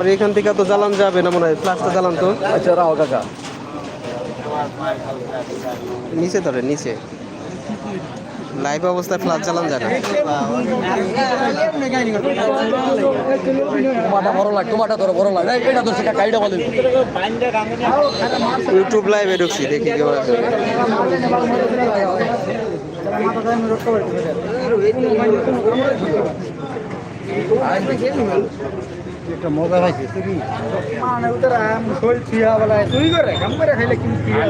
আর এখান থেকে তো জ্বালান যাবে না মনে হয় ফ্লাশটা জ্বালান তো। আচ্ছা রাও কাকা। নিচে ধরে নিচে। লাইভ অবস্থায় ফ্লাশ জ্বালান যায় না ইউটিউব লাইভে ঢুকছি দেখি কেউ আছে একটা মজা পাইছে তুই মানে উতরা আম শোল পিয়া বলা তুই করে কাম করে খাইলে কি পিয়া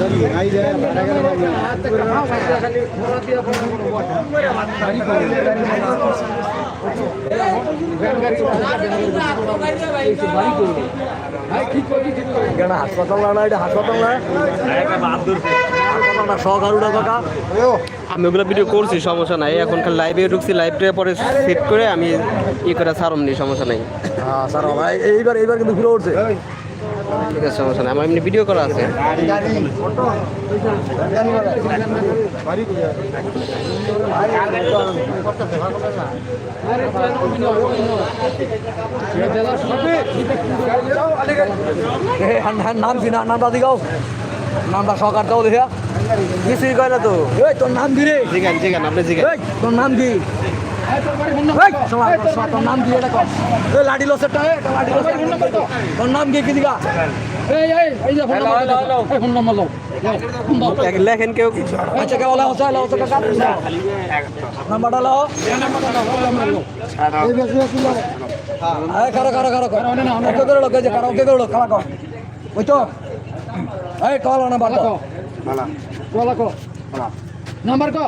ধরি আই যায় ভাড়া গেল খালি খোলা দিয়া এটা হাসপাতাল না এটা হাসপাতাল না? না সহকার কাকা। আমি ওগুলো ভিডিও করছি সমস্যা নাই। এখন খালি লাইভে ঢুকছি লাইভটা পরে সেট করে আমি ই করে সারম নি সমস্যা নাই। হ্যাঁ ভাই এইবার এইবার কিন্তু ঘুরে উঠছে। ঠিক আছে সমস্যা নাই। আমার এমনি ভিডিও করা আছে। নাম কি না। নামটা দিগাও নামটা সহকার দাও দেখিয়া। কিছুই কয় না তো? এই তোর নাম কি রে? জিগান জিগান আপনি জিগান। এই তোর নাম কি? শালা, তোর নাম কি এটা কর। লাডি লসেরটা এ, এটা লাডি লসের তোর নাম কি কি দিগা এই এই এই যে ফোন নাম্বার দাও। এই ফোন নাম্বার দাও। ফোন দাও এক লেখেন কেউ আচ্ছা কে বলা হচ্ছে লাও কাকা। নাম্বারটা লাও। আরে কারও কারও কারও কারও। না না ওকে করে লোকে যে ওকে করে লোক কালা কর। ওই তো। এই কল না কো কলা কো নাম্বার কো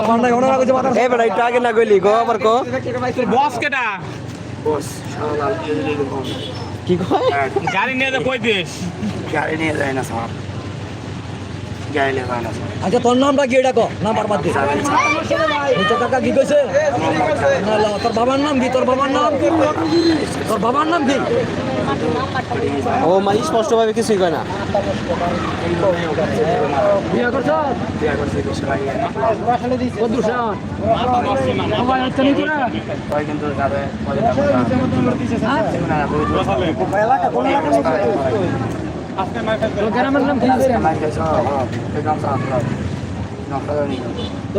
আমার নাই ওনারা কইছে মাথা এই বেটা একটু আগে না গইলি গো আবার কো। বস কেটা? কি কয়? গাড়ি নিয়ে যা কই দিস? গাড়ি নিয়ে যায় না সব গাড়ি নিয়ে যায় না সব আচ্ছা তোর নামটা কি এটা কো? নাম্বার বাদ দে। ওই কাকা কি কইছে? তোর বাবার নাম কি? তোর বাবার নাম তোর বাবার নাম কি? ও মা স্পষ্টভাবে কিছুই কয় না? আচ্ছা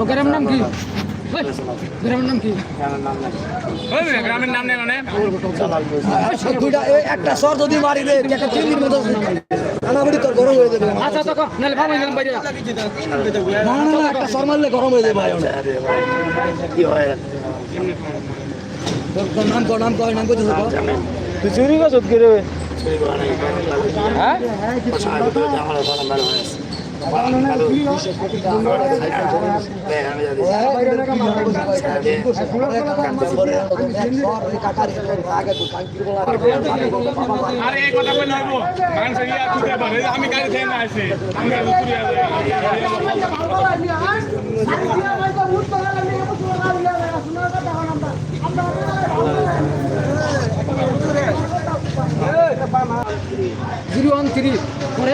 গ্রামের নাম কি? গ্রামের নাম কি? গ্রামের নাম কি ওই গ্রামের নাম নেই মানে? একটা সর যদি মারি দে একটা তিন দিন মতো আনাবড়ি তোর গরম হয়ে যাবে। আচ্ছা তো নালে ভালো নাম বাইরে না না না একটা সর মারলে গরম হয়ে যাবে ভাই কি হয়? তোর তোর নাম কর নাম কর নাম কইতেছ তুই চুরি করছ কি রে? হ্যাঁ? আমি জিরো ওয়ান থ্রি। করে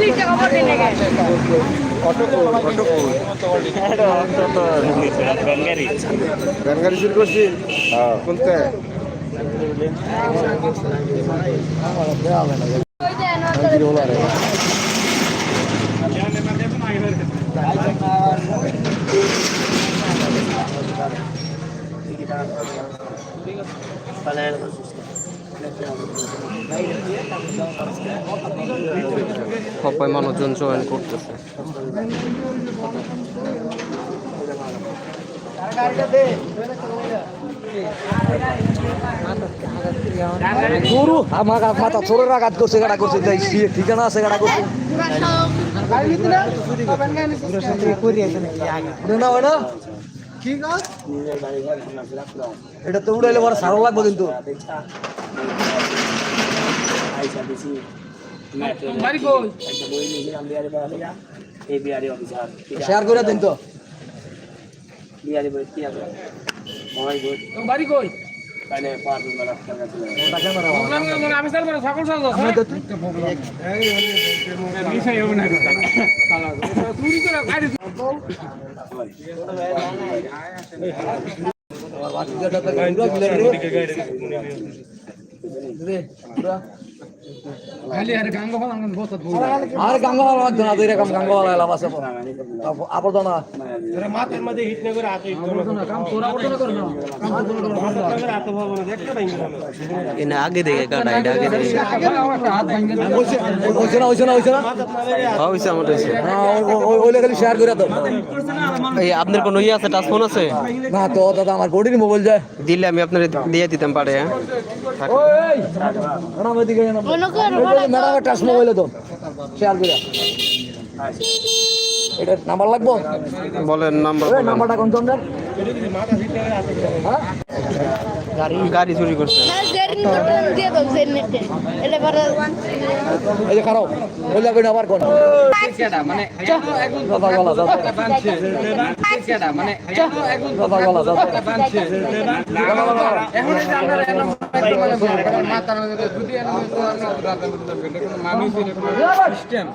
পুলিশে খবর দিলে গেছে গাড়ি শুরু করছি কোনতে ওই যে নজরে সবাই মানুষজন জয়েন করতেছে। গরু আমার মাথা ছোড়ের আঘাত করছে, গাড়া করছে, তাই সে ঠিকানা আছে, গাড়া করছে। এটা তো উড়াইলে বড় সারও লাগবে কিন্তু। শেয়ার করে দিন তো। বাড়ি কই? আমি স্যার সকল চুরি করে গাড়ি খালি আরে গাঙ্গ ফল আঙ্গন বসত বউ। আর গাঙ্গা ভালো না এরকম গাঙ্গা ভালো এলাম আছে আপদ মাথার মধ্যে হিট না করে হাতে হিট করে কাম তোরা করতো না। করো না। হাতে ভাবো না দেখতে পাই না। এনে আগে দেখে কাটা এটা আগে দেখে। হইছে না হইছে না হইছে না? হয়েছে আমার হয়েছে হ্যাঁ ওই খালি শেয়ার করে দাও। এই আপনার কোনো ইয়ে আছে টাচ ফোন আছে? না তো দাদা আমার বডির মোবাইল যায়। দিলে আমি আপনার দিয়ে দিতাম পারে হ্যাঁ। ওই ম্যাডামের টাচ মোবাইল তো শেয়ার করে। এটা নাম্বার লাগবো? বলেন নাম্বার নাম্বারটা কোন তোমরা গাড়ি চুরি করছে এই যে খারাপ আবার কোন মানে দাদা গলা দাদা মানে দাদা গলা দাদা এখন এই যে আমরা মধ্যে তো মানুষ সিস্টেম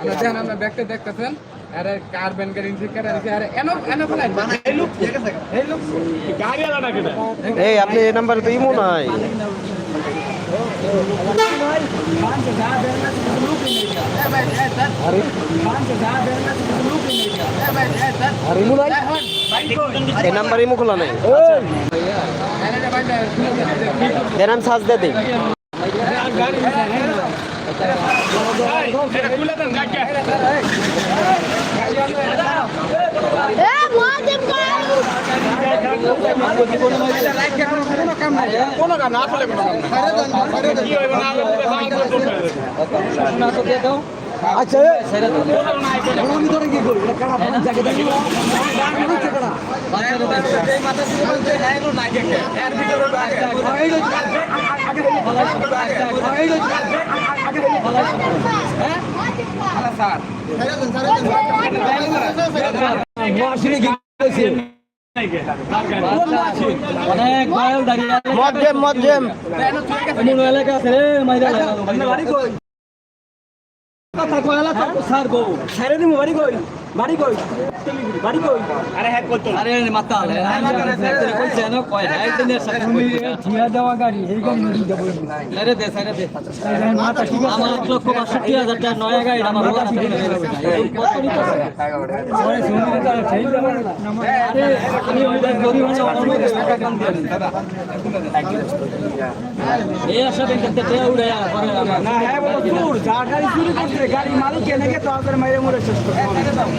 আমরা দেখেন আমরা ব্যাগটা দেখতেছেন আরে কার ব্যান গাড়ি নিচে কেটে দিছে আরে এনো এনো ফেলাই এই লোক এই লোক গাড়ি আলা না কেটে এই আপনি এই নাম্বারে তো ইমো নাই আর ইমু নাই এই নাম্বার ইমো খোলা নাই ওই দেন আমি সাজ দিয়ে দিই এ কাম না আসলে কোনো কাম না কি কইছে অনেক মজ্জেম মজ্জেম এলাকা আছে রে মাইরা কথা কয়লা তো স্যার গো ছেড়ে দিমু বাড়ি কই? বাড়ি কই? বাড়ি কই? আরে হ্যাঁ কই আরে মাতা আরে কইছে না কয় হ্যাঁ দিনের সাথে তুমি ঠিয়া দেওয়া গাড়ি এই গাড়ি নিয়ে যাব আরে দে সাইরে দে। মাতা ঠিক আছে? আমার 1 লক্ষ 65 হাজার টাকা নয়া গাড়ি আমার বলা আছে? কত নিতে আরে শুনি তো সেই যাবে আরে আমি ওই গরিব হলে অনেক টাকা কম দিয়ে এই আশা দেখতে তে উড়ে না হ্যাঁ বলো চুর যা গাড়ি চুরি করতে গাড়ি মালিক এনে গে তো আগে মাইরে মুড়ে শেষ করে